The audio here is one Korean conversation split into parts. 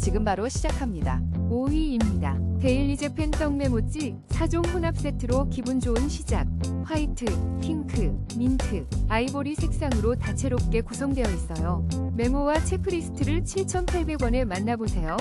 지금 바로 시작합니다. 5위입니다. 데일리 재팬 떡 메모찌 4종 혼합 세트로 기분 좋은 시작. 화이트, 핑크, 민트, 아이보리 색상으로 다채롭게 구성되어 있어요. 메모와 체크리스트를 7,800원에 만나보세요.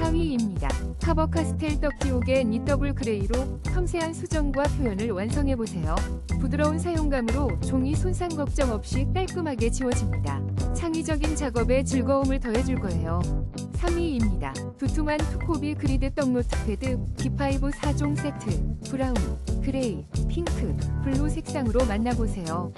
4위입니다. 파버카스텔 떡지옥의 니더블 그레이로 섬세한 수정과 표현을 완성해보세요. 부드러운 사용감으로 종이 손상 걱정 없이 깔끔하게 지워집니다. 창의적인 작업에 즐거움을 더해줄 거예요. 3위입니다. 두툼한 투코비 그리드 떡노트 패드 B5 4종 세트 브라운, 그레이, 핑크, 블루 색상으로 만나보세요.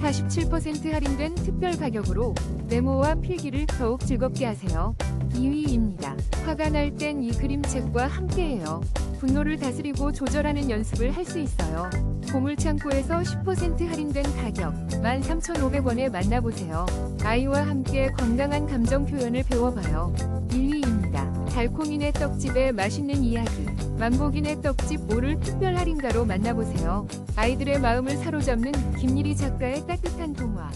47% 할인된 특별 가격으로 메모와 필기를 더욱 즐겁게 하세요. 2위입니다. 화가 날 땐 이 그림책과 함께해요. 분노를 다스리고 조절하는 연습을 할 수 있어요. 보물창고에서 10% 할인된 가격 13,500원에 만나보세요. 아이와 함께 건강한 감정 표현을 배워봐요. 1위입니다. 달콤이네 떡집의 맛있는 이야기. 만복이네 떡집 모를 특별 할인가로 만나보세요. 아이들의 마음을 사로잡는 김일희 작가의 따뜻한 동화.